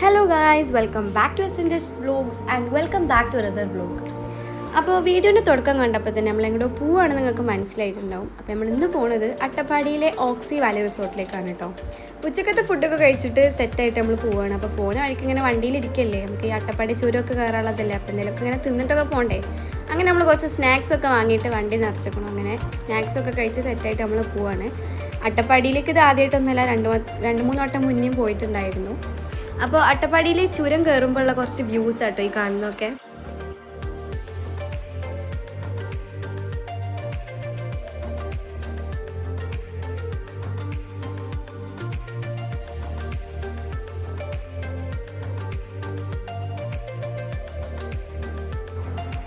Guys welcome back to എസിന്റെ vlogs and welcome back to other vlog അപ്പോൾ വീഡിയോന്റെ തുടക്കം കണ്ടപ്പോൾ തന്നെ നമ്മൾ എങ്ങോട്ട് പോവാണ് നിങ്ങൾക്ക് മനസ്സിലായിട്ടുണ്ടാവും. അപ്പോൾ നമ്മൾ ഇന്ന് പോണത് അട്ടപ്പാടിയിലെ ഓക്സി വാലി റിസോർട്ടിലേക്കാണ് കേട്ടോ. ഉച്ചക്കത്തെ ഫുഡൊക്കെ കഴിച്ചിട്ട് സെറ്റായിട്ട് നമ്മൾ പോവുകയാണ് അപ്പോൾ പോണ വഴിക്ക് ഇങ്ങനെ വണ്ടിയിലിരിക്കല്ലേ നമുക്ക് ഈ അട്ടപ്പാടി ചുരമൊക്കെ കയറാനുള്ളതല്ലേ? അപ്പോൾ എന്തെങ്കിലുമൊക്കെ ഇങ്ങനെ തിന്നിട്ടൊക്കെ പോകണ്ടേ അങ്ങനെ നമ്മൾ കുറച്ച് സ്നാക്സ് ഒക്കെ വാങ്ങിയിട്ട് വണ്ടി നിറച്ചേക്കണം. അങ്ങനെ സ്നാക്സ് ഒക്കെ കഴിച്ച് സെറ്റായിട്ട് നമ്മൾ പോവാണ്. അട്ടപ്പാടിയിലേക്ക് ഇത് ആദ്യമായിട്ടൊന്നുമല്ല രണ്ട് രണ്ട് മൂന്ന് വട്ടം മുന്നേയും പോയിട്ടുണ്ടായിരുന്നു. അപ്പോൾ അട്ടപ്പാടിയിലെ ചുരം കയറുമ്പോഴുള്ള കുറച്ച് വ്യൂസ് ആട്ടോ ഈ കാണുന്നതൊക്കെ.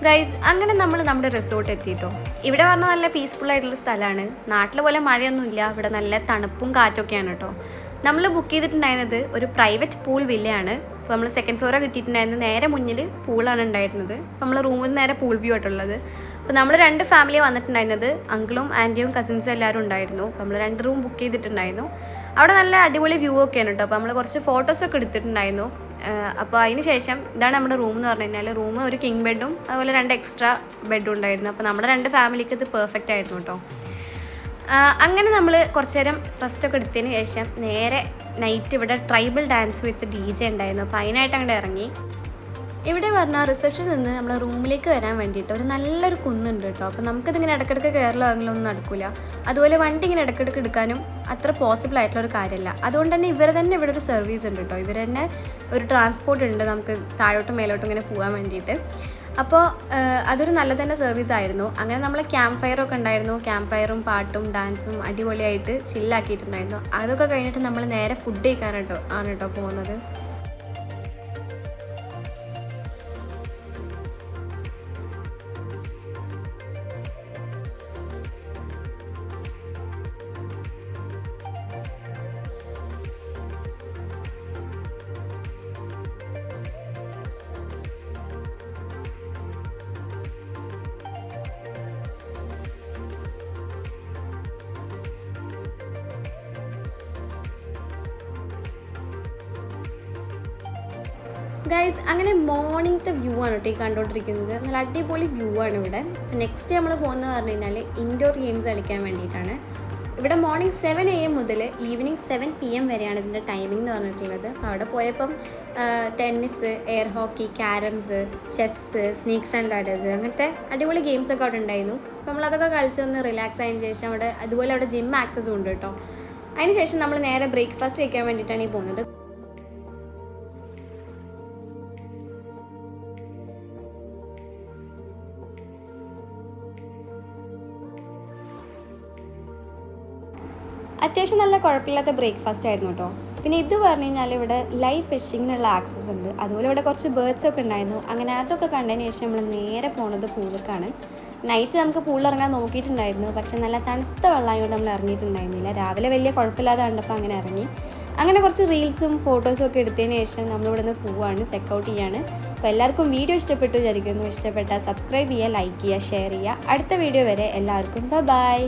ഗൈസ് അങ്ങനെ നമ്മൾ നമ്മുടെ റിസോർട്ട് എത്തിയിട്ടോ ഇവിടെ പറഞ്ഞാൽ നല്ല പീസ്ഫുൾ ആയിട്ടുള്ള സ്ഥലമാണ് നാട്ടിലെ പോലെ മഴയൊന്നുമില്ല. ഇവിടെ നല്ല തണുപ്പും കാറ്റൊക്കെയാണ് കേട്ടോ. നമ്മൾ ബുക്ക് ചെയ്തിട്ടുണ്ടായിരുന്നത് ഒരു പ്രൈവറ്റ് പൂൾ വില്ലയാണ് അപ്പോൾ നമ്മൾ സെക്കൻഡ് ഫ്ലോറ കിട്ടിയിട്ടുണ്ടായിരുന്നത് നേരെ മുന്നിൽ പൂളാണ് ഉണ്ടായിരുന്നത്. അപ്പോൾ നമ്മൾ റൂമിൽ നിന്ന് നേരെ പൂൾ വ്യൂ ആയിട്ടുള്ളത് അപ്പോൾ നമ്മൾ രണ്ട് ഫാമിലി വന്നിട്ടുണ്ടായിരുന്നത്. അങ്കിളും ആന്റിയും കസിൻസും എല്ലാവരും ഉണ്ടായിരുന്നു. അപ്പോൾ നമ്മൾ രണ്ട് റൂം ബുക്ക് ചെയ്തിട്ടുണ്ടായിരുന്നു. അവിടെ നല്ല അടിപൊളി വ്യൂ ഒക്കെയാണ് കേട്ടോ അപ്പോൾ നമ്മൾ കുറച്ച് ഫോട്ടോസൊക്കെ എടുത്തിട്ടുണ്ടായിരുന്നു. അപ്പോൾ അതിന് ശേഷം ഇതാണ് നമ്മുടെ റൂം എന്ന് പറഞ്ഞു കഴിഞ്ഞാൽ റൂം ഒരു കിങ് ബെഡും അതുപോലെ രണ്ട് എക്സ്ട്രാ ബെഡും ഉണ്ടായിരുന്നു. അപ്പോൾ നമ്മുടെ രണ്ട് ഫാമിലിക്ക് ഇത് പെർഫെക്റ്റ് ആയിരുന്നു കേട്ടോ അങ്ങനെ നമ്മൾ കുറച്ച് നേരം റെസ്റ്റൊക്കെ എടുത്തതിന് ശേഷം നേരെ നൈറ്റ് ഇവിടെ tribal dance with D J ഉണ്ടായിരുന്നു. അപ്പോൾ അതിനായിട്ട് അങ്ങോട്ട് ഇറങ്ങി. ഇവിടെ പറഞ്ഞാൽ റിസപ്ഷനിൽ നിന്ന് നമ്മൾ റൂമിലേക്ക് വരാൻ വേണ്ടിയിട്ട് ഒരു നല്ലൊരു കുന്നുണ്ട് കേട്ടോ. അപ്പോൾ നമുക്കിതിങ്ങനെ ഇടയ്ക്കിടയ്ക്ക് കയറില്ല ഇറങ്ങലൊന്നും നടക്കില്ല അതുപോലെ വണ്ടി ഇങ്ങനെ ഇടയ്ക്കിടയ്ക്ക് എടുക്കാനും അത്ര പോസിബിൾ ആയിട്ടുള്ള ഒരു കാര്യമല്ല അതുകൊണ്ട് തന്നെ ഇവർ തന്നെ ഇവിടെ ഒരു സർവീസ് ഉണ്ട് കേട്ടോ. ഇവർ തന്നെ ഒരു ട്രാൻസ്പോർട്ട് ഉണ്ട് നമുക്ക് താഴോട്ടും മേലോട്ടും ഇങ്ങനെ പോകാൻ വേണ്ടിയിട്ട്. അപ്പോൾ അതൊരു നല്ല തന്നെ സർവീസ് ആയിരുന്നു. അങ്ങനെ നമ്മൾ ക്യാമ്പ് ഫയറൊക്കെ ഉണ്ടായിരുന്നു. ക്യാമ്പ് ഫയറും പാട്ടും ഡാൻസും അടിപൊളിയായിട്ട് ചില്ലാക്കിയിട്ടുണ്ടായിരുന്നു അതൊക്കെ കഴിഞ്ഞിട്ട് നമ്മൾ നേരെ ഫുഡ് കഴിക്കാനായിട്ടോ ആണ് കേട്ടോ പോകുന്നത്. ഗൈസ് അങ്ങനെ മോർണിംഗത്തെ വ്യൂ ആണ് കേട്ടോ ഈ കണ്ടുകൊണ്ടിരിക്കുന്നത് നല്ല അടിപൊളി വ്യൂ ആണ് ഇവിടെ. നെക്സ്റ്റ് നമ്മൾ പോകുന്നത് പറഞ്ഞു കഴിഞ്ഞാൽ ഇൻഡോർ ഗെയിംസ് കളിക്കാൻ വേണ്ടിയിട്ടാണ്. ഇവിടെ മോർണിംഗ് സെവൻ എ എം മുതൽ ഈവനിങ് സെവൻ പി എം വരെയാണ് ഇതിന്റെ ടൈമിംഗ് എന്ന് പറഞ്ഞിട്ടുള്ളത്. അവിടെ പോയപ്പം tennis air hockey carroms chess snakes and ladders അങ്ങനത്തെ അടിപൊളി ഗെയിംസൊക്കെ അവിടെ ഉണ്ടായിരുന്നു. അപ്പോൾ നമ്മളതൊക്കെ കളിച്ചൊന്ന് റിലാക്സ് ആയതിനു ശേഷം അവിടെ അതുപോലെ അവിടെ ജിം ആക്സസും ഉണ്ട് കേട്ടോ. അതിന് ശേഷം നമ്മൾ നേരെ ബ്രേക്ക്ഫാസ്റ്റ് കഴിക്കാൻ വേണ്ടിയിട്ടാണ് ഈ പോകുന്നത്. അത്യാവശ്യം നല്ല കുഴപ്പമില്ലാത്ത ബ്രേക്ക്ഫാസ്റ്റ് ആയിരുന്നു കേട്ടോ. പിന്നെ ഇത് പറഞ്ഞു കഴിഞ്ഞാൽ ഇവിടെ ലൈവ് ഫിഷിങ്ങിനുള്ള ആക്സസ് ഉണ്ട്. അതുപോലെ ഇവിടെ കുറച്ച് ബേർഡ്സ് ഒക്കെ ഉണ്ടായിരുന്നു. അങ്ങനെ അതൊക്കെ കണ്ടതിന് ശേഷം നമ്മൾ നേരെ പോണത് പൂളിലേക്കാണ് നൈറ്റ് നമുക്ക് പൂളിൽ ഇറങ്ങാൻ നോക്കിയിട്ടുണ്ടായിരുന്നു. പക്ഷെ നല്ല തണുത്ത വെള്ളമായതുകൊണ്ട് നമ്മൾ ഇറങ്ങിയിട്ടുണ്ടായിരുന്നില്ല. രാവിലെ വലിയ കുഴപ്പമില്ലാതെ കണ്ടപ്പോൾ അങ്ങനെ ഇറങ്ങി. അങ്ങനെ കുറച്ച് റീൽസും ഫോട്ടോസും ഒക്കെ എടുത്തതിന് ശേഷം നമ്മൾ നമ്മളിവിടെ നിന്ന് പോവാണ് ചെക്കൗട്ട് ചെയ്യാണ്. അപ്പോൾ എല്ലാവർക്കും വീഡിയോ ഇഷ്ടപ്പെട്ടു വിചാരിക്കുന്നു. ഇഷ്ടപ്പെട്ടാൽ സബ്സ്ക്രൈബ് ചെയ്യുക ലൈക്ക് ചെയ്യുക ഷെയർ ചെയ്യുക. അടുത്ത വീഡിയോ വരെ എല്ലാവർക്കും ബൈ